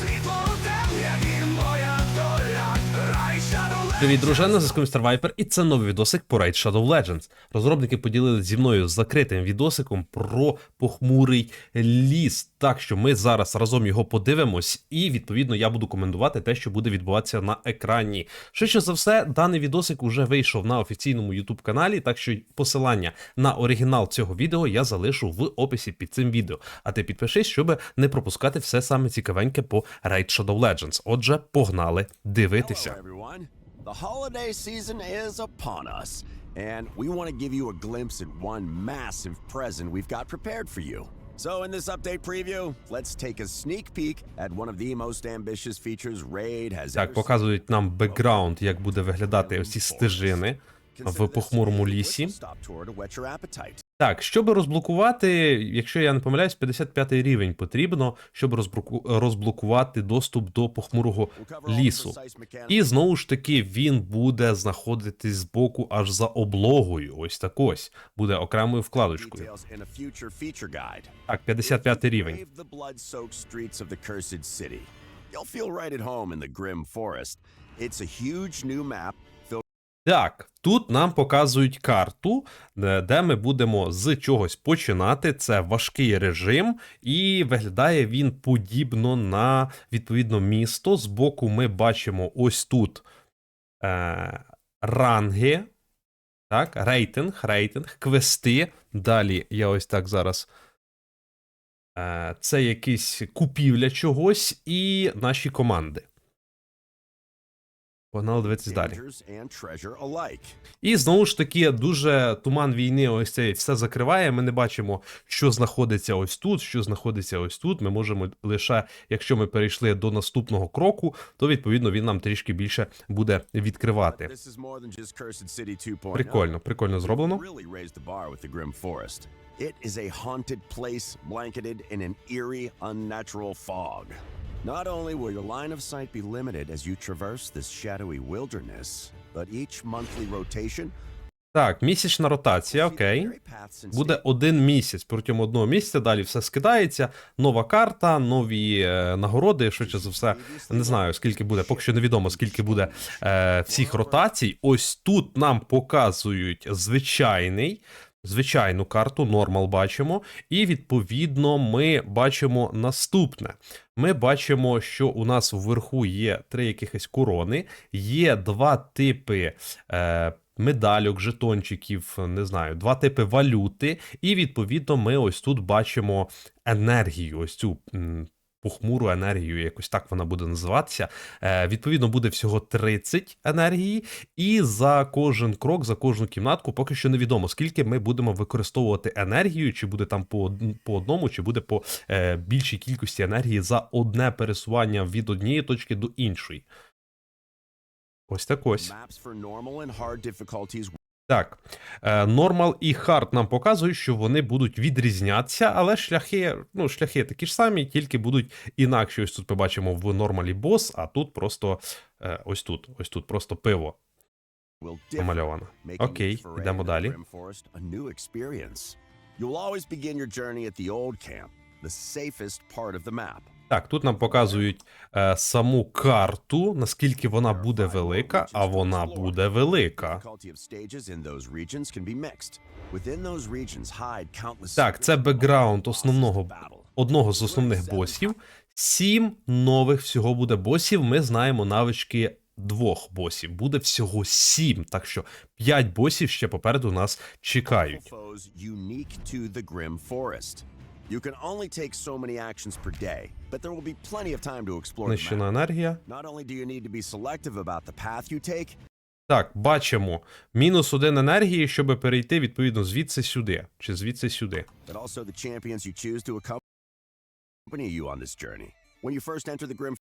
Світло у Привіт, дружина, на зв'язку Містер Вайпер, і це новий відосик по Raid Shadow Legends. Розробники поділилися зі мною закритим відосиком про похмурий ліс. Так що ми зараз разом його подивимось, і відповідно я буду коментувати те, що буде відбуватися на екрані. Швидше за все, даний відосик уже вийшов на офіційному YouTube каналі, так що посилання на оригінал цього відео я залишу в описі під цим відео. А ти підпишись, щоб не пропускати все саме цікавеньке по Raid Shadow Legends. Отже, погнали дивитися. Hello. The holiday season is upon us, and we want to give you a glimpse at one massive present we've got prepared for you. So, in this update preview, let's take a sneak peek at one of the most ambitious features Raid has Так, показують нам бекграунд, як буде виглядати ці стежини в похмурому лісі. Так, щоб розблокувати, якщо я не помиляюсь, 55 рівень потрібно, щоб розблоку- розблокувати доступ до похмурого лісу. І знову ж таки він буде знаходитись збоку аж за облогою. Ось так ось. Буде окремою вкладочкою. Так, 55 рівень. You'll feel right at home in the grim forest. It's a huge new map Так, тут нам показують карту, де де ми будемо з чогось починати. Це важкий режим, і виглядає він подібно на відповідно місто. Збоку ми бачимо ось тут е, ранги, так, рейтинг, рейтинг, квести. Далі я ось так зараз. Е, це якісь купівля чогось і наші команди. Погнали дивитись далі. І знову ж таки, дуже туман війни, ось цей все закриває. Ми не бачимо, що знаходиться ось тут, що знаходиться ось тут. Ми можемо лише, якщо ми перейшли до наступного кроку, то відповідно він нам трішки більше буде відкривати. 2.0. Прикольно, прикольно зроблено. It is a haunted place blanketed in an eerie, unnatural fog. Not only will your line of sight be limited as you traverse this shadowy wilderness, but each monthly rotation Так, місячна ротація, окей. Буде один місяць протягом одного місяця. Далі все скидається. Нова карта, нові е, нагороди. Швидше за все, не знаю скільки буде. Поки що невідомо скільки буде е, всіх ротацій. Ось тут нам показують звичайний. Звичайну карту, нормал бачимо, і відповідно ми бачимо наступне. Ми бачимо, що у нас вверху є три якихось корони, є два типи е, медальок, жетончиків, не знаю, два типи валюти, і відповідно ми ось тут бачимо енергію, ось цю. Похмуру енергію, якось так вона буде називатися. Е, відповідно, буде всього 30 енергії, і за кожен крок, за кожну кімнатку, поки що невідомо, скільки ми будемо використовувати енергію, чи буде там по, по одному, чи буде по е, більшій кількості енергії за одне пересування від однієї точки до іншої. Ось так ось. Так, е, Нормал і Хард нам показують, що вони будуть відрізнятися, але шляхи, ну, шляхи такі ж самі, тільки будуть інакші. Ось тут ми бачимо в нормалі бос, а тут просто е, ось тут, ось тут просто пиво намальовано. Окей, йдемо далі. You'll always begin your journey at the old camp, the safest part of the map. Так, тут нам показують е, саму карту, наскільки вона буде велика, а вона буде велика. Так, це бекграунд основного одного з основних босів. Сім нових всього буде босів. Ми знаємо навички двох босів. Буде всього сім. Так що п'ять босів ще попереду нас чекають. You can only take so many actions per day, but there will be plenty of time to explore the енергія. Not only do you need to be selective about the path you take, Так, бачимо. Мінус один енергії, щоб перейти відповідно звідси сюди. Чи звідси сюди. but also the champions you choose to accompany you on this journey. When you first enter the Grim Е,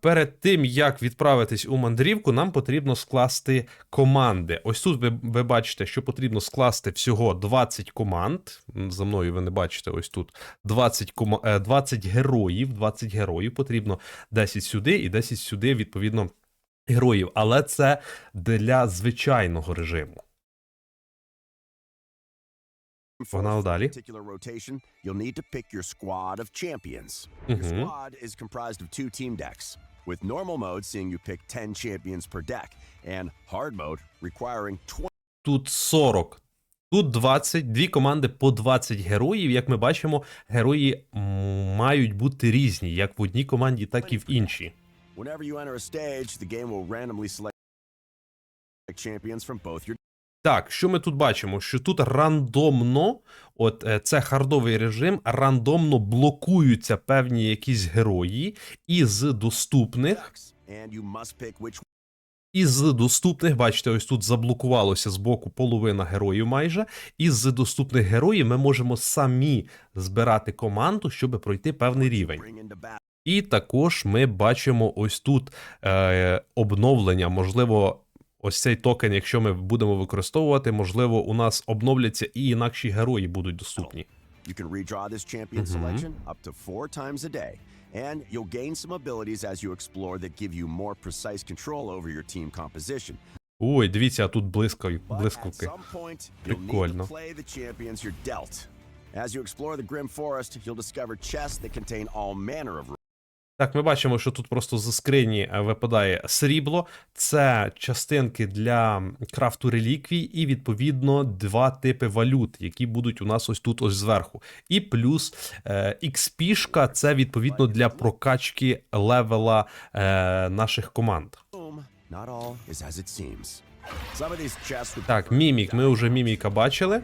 перед тим як відправитись у мандрівку, нам потрібно скласти команди. Ось тут ви, ви бачите, що потрібно скласти всього 20 команд. За мною ви не бачите, ось тут 20, кома... е, 20 героїв. 20 героїв потрібно 10 сюди і 10 сюди, відповідно, героїв. Але це для звичайного режиму. Two team decks, with normal mode seeing you pick 10 champions per deck, and hard mode requiring 20 Тут 40. Тут 20, дві команди по 20 героїв. Як ми бачимо, герої мають бути різні, як в одній команді, так і в іншій. Whenever you enter a stage, the game will randomly select champions from both your Так, що ми тут бачимо? Що тут рандомно, от е, це хардовий режим, рандомно блокуються певні якісь герої, і з доступних, decks, and you must pick which і доступних, бачите, ось тут заблокувалося з боку половина героїв майже. І з доступних героїв ми можемо самі збирати команду, щоб пройти певний рівень. І також ми бачимо ось тут е, обновлення. Можливо, ось цей токен, якщо ми будемо використовувати, можливо, у нас обновляться і інакші герої будуть доступні. You can redraw this champion Mhm. selection up to four times a day, and you'll gain some abilities as you explore that give you more precise control over your team composition. Ой, дивіться, а тут at блискавки. Прикольно. As you explore the Grim Forest, you'll discover chests that contain all manner of Так, ми бачимо, що тут просто з скрині е, випадає срібло. Це частинки для крафту реліквій, і відповідно два типи валют, які будуть у нас ось тут, ось зверху. І плюс е, XP-шка – це відповідно для прокачки левела е, наших команд. Так, мімік, ми вже міміка бачили.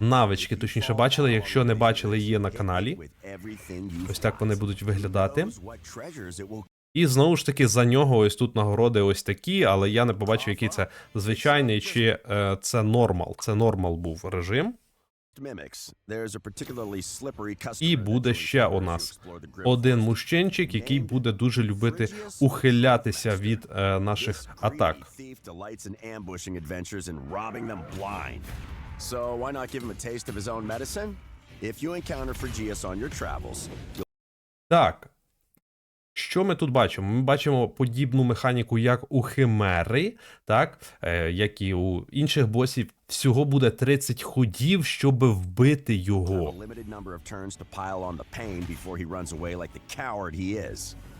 Навички, точніше, бачили. Якщо не бачили, є на каналі. Ось так вони будуть виглядати. І знову ж таки за нього ось тут нагороди ось такі, але я не побачив, який це звичайний чи е, це нормал. Це нормал був режим. І буде ще у нас один мужчинчик, який буде дуже любити ухилятися від е, наших атак. So why not give him a taste of his own medicine? If you encounter Phrygius on your travels, Так. Що ми тут бачимо? Ми бачимо подібну механіку, як у Химери, так, е, як і у інших босів. Всього буде 30 ходів, щоб вбити його.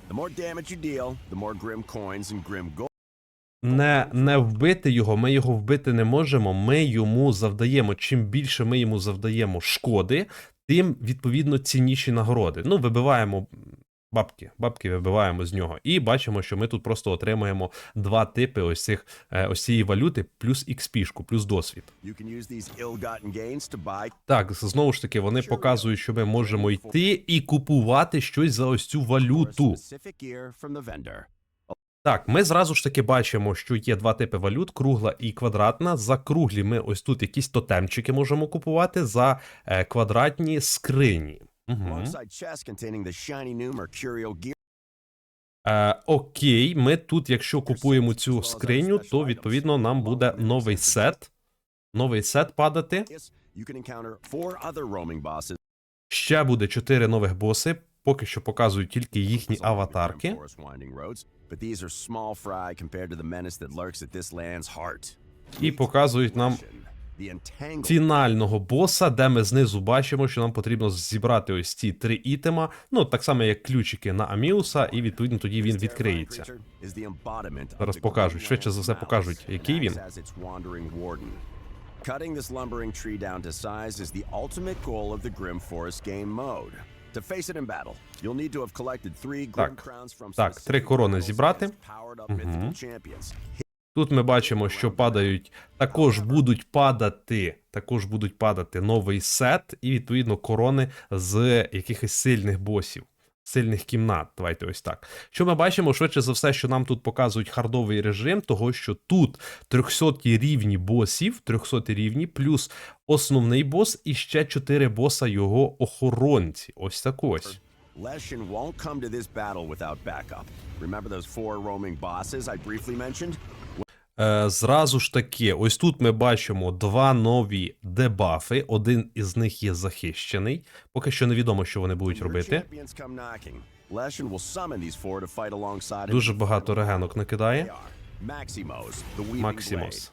The more damage you deal, the more grim coins and grim gold. Не, не вбити його, ми його вбити не можемо. Ми йому завдаємо. Чим більше ми йому завдаємо шкоди, тим відповідно цінніші нагороди. Ну, вибиваємо бабки, бабки вибиваємо з нього. І бачимо, що ми тут просто отримаємо два типи ось цих е, ось цієї валюти, плюс XP-шку, плюс досвід. Так, знову ж таки, вони показують, що ми можемо йти і купувати щось за ось цю валюту. Так, ми зразу ж таки бачимо, що є два типи валют: кругла і квадратна. За круглі ми ось тут якісь тотемчики можемо купувати, за е, квадратні скрині. Угу. Е, окей, ми тут, якщо купуємо цю скриню, то відповідно нам буде новий сет. Новий сет падати. Ще буде чотири нових боси. Поки що показують тільки їхні аватарки. І показують нам фінального боса, де ми знизу бачимо, що нам потрібно зібрати ось ці три ітема. Ну, так само, як ключики на Аміуса, і відповідно тоді він відкриється. Зараз покажуть, швидше за все покажуть, який він. Cutting this lumbering tree down to size is the ultimate goal of the Grim Forest game mode. Так, так, три корони зібрати. champions. Тут ми бачимо, що падають, також будуть падати, також будуть падати новий сет, і відповідно корони з якихось сильних босів. Сильних кімнат, давайте ось так. Що ми бачимо, швидше за все, що нам тут показують хардовий режим, того що тут 300 рівні босів, 300 рівні, плюс основний бос і ще 4 боса його охоронці. Ось так ось. Leshin won't come to this battle without backup. Remember those four roaming bosses I briefly mentioned? Е, зразу ж таки, ось тут ми бачимо два нові дебафи. Один із них є захищений. Поки що невідомо, що вони будуть робити. Дуже багато регенок накидає. Максимос.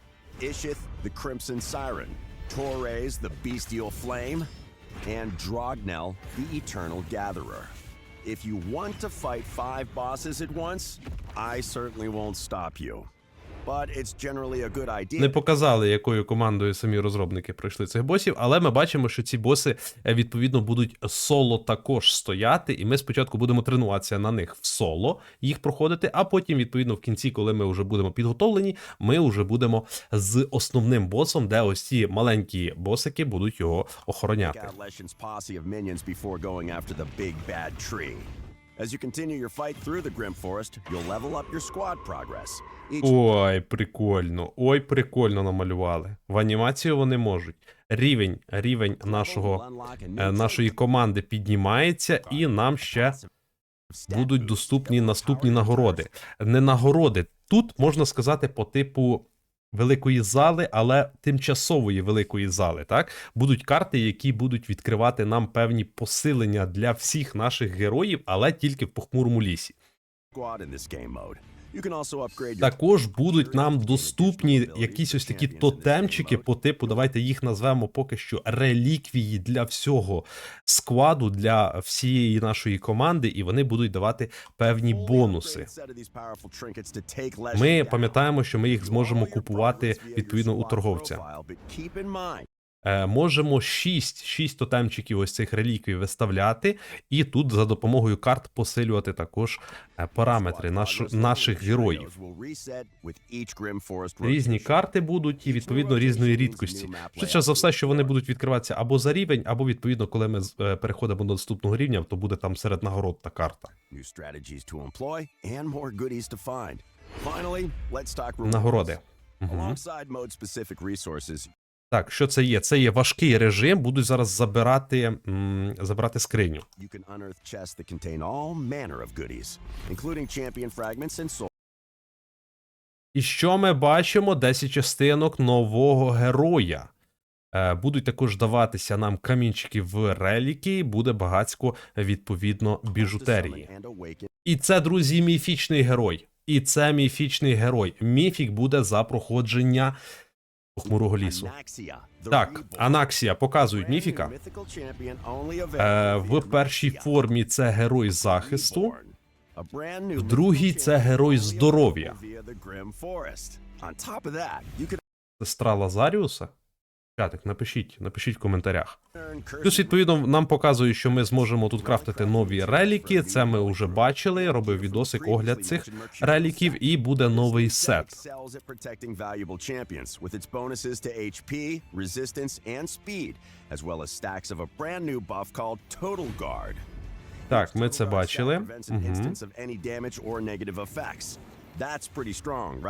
Torres, the Bestial Flame, and Drognell, the Eternal Gatherer. If you want to fight five bosses at once, I certainly won't stop you. Не показали, якою командою самі розробники пройшли цих босів, але ми бачимо, що ці боси е, відповідно будуть соло також стояти, і ми спочатку будемо тренуватися на них в соло, їх проходити, а потім, відповідно, в кінці, коли ми вже будемо підготовлені, ми вже будемо з основним босом, де ось ці маленькі босики будуть його охороняти. As you continue your fight through the Grim Forest, you'll level up your squad progress. Ой, прикольно. Ой, прикольно намалювали. В анімацію вони можуть. Рівень, рівень нашого, е, нашої команди піднімається, і нам ще будуть доступні наступні нагороди. Не нагороди. Тут можна сказати по типу великої зали, але тимчасової великої зали. Так будуть карти, які будуть відкривати нам певні посилення для всіх наших героїв, але тільки в похмурому лісі. Також будуть нам доступні якісь ось такі тотемчики по типу, давайте їх назвемо поки що реліквії для всього складу, для всієї нашої команди, і вони будуть давати певні бонуси. Ми пам'ятаємо, що ми їх зможемо купувати відповідно у торговця. Е, можемо 6, 6 тотемчиків ось цих реліквій виставляти, і тут за допомогою карт посилювати також е, параметри наш, наших героїв. Різні карти будуть і відповідно різної рідкості. Швидше за все, що вони будуть відкриватися або за рівень, або відповідно, коли ми е, переходимо до наступного рівня, то буде там серед нагород та карта. Нагороди. Угу. Так, що це є? Це є важкий режим. Будуть зараз забирати, м, забирати скриню. І що ми бачимо? 10 частинок нового героя. Е, Будуть також даватися нам камінчики в реліки, буде багацько відповідно біжутерії. І це, друзі, міфічний герой. І це міфічний герой. Міфік буде за проходження похмурого лісу. Так. Анаксія показують Міфіка. Е, в першій формі це герой захисту. В другій це герой здоров'я. Сестра Лазаріуса. Чатик, напишіть, напишіть в коментарях. Плюс, відповідно, нам показує, що ми зможемо тут крафтити нові реліки. Це ми вже бачили. Робив відосик, огляд цих реліків, і буде новий сет. Так, ми це бачили.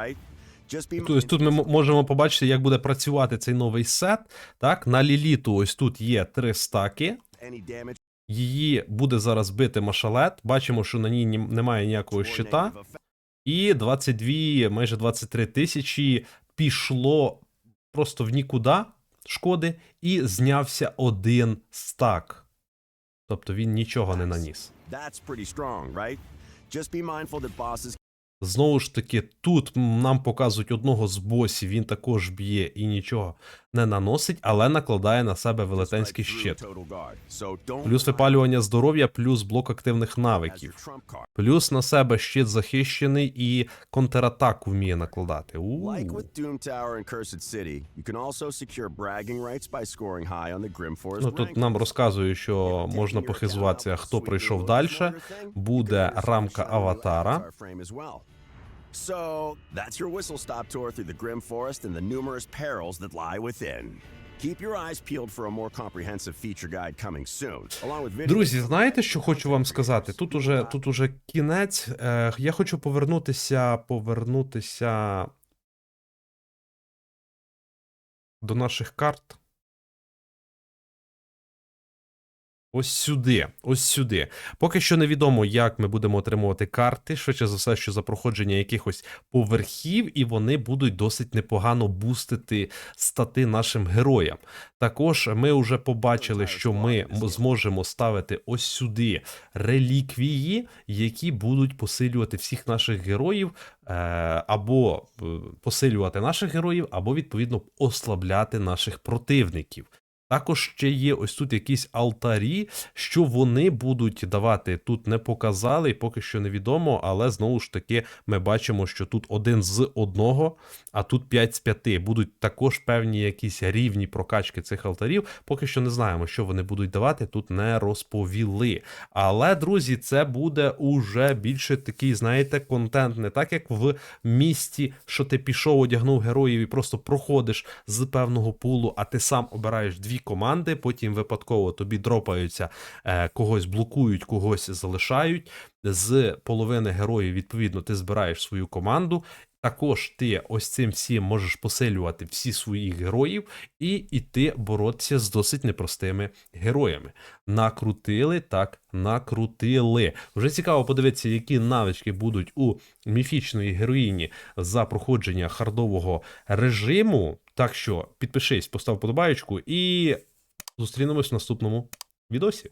stack That's pretty strong, right? Тобто тут ми можемо побачити, як буде працювати цей новий сет. Так, на Ліліту ось тут є три стаки. Її буде зараз бити машалет. Бачимо, що на ній немає ніякого щита. І 22, майже 23 тисячі пішло просто в нікуди шкоди, і знявся один стак. Тобто він нічого не наніс. Знову ж таки, тут нам показують одного з босів, він також б'є і нічого не наносить, але накладає на себе велетенський щит. Плюс випалювання здоров'я, плюс блок активних навиків. Плюс на себе щит захищений і контратаку вміє накладати. Ну тут нам розказують, що можна похизуватися, хто прийшов далі. Буде рамка аватара. So that's your whistle stop tour through the Grim Forest and the numerous perils that lie within. Keep your eyes peeled for a more comprehensive feature guide coming soon, along with. Друзі, знаєте, що хочу вам сказати? Тут уже тут уже кінець. Е, я хочу повернутися, повернутися до наших карт. Ось сюди, ось сюди. Поки що невідомо, як ми будемо отримувати карти, швидше за все, що за проходження якихось поверхів, і вони будуть досить непогано бустити стати нашим героям. Також ми вже побачили, що ми зможемо ставити ось сюди реліквії, які будуть посилювати всіх наших героїв, е, або е, посилювати наших героїв, або відповідно ослабляти наших противників. Також ще є ось тут якісь алтарі, що вони будуть давати. Тут не показали, поки що невідомо, але знову ж таки ми бачимо, що тут один з одного, а тут 5 з 5. Будуть також певні якісь рівні прокачки цих алтарів. Поки що не знаємо, що вони будуть давати, тут не розповіли. Але, друзі, це буде уже більше такий, знаєте, контент, не так як в місті, що ти пішов, одягнув героїв і просто проходиш з певного пулу, а ти сам обираєш дві команди, потім випадково тобі дропаються, е, когось блокують, когось залишають. З половини героїв, відповідно, ти збираєш свою команду. Також ти ось цим всім можеш посилювати всі своїх героїв і йти боротися з досить непростими героями. Накрутили, так, накрутили. Вже цікаво подивитися, які навички будуть у міфічної героїні за проходження хардового режиму. Так що підпишись, постав подобаєчку і зустрінемось в наступному відосі.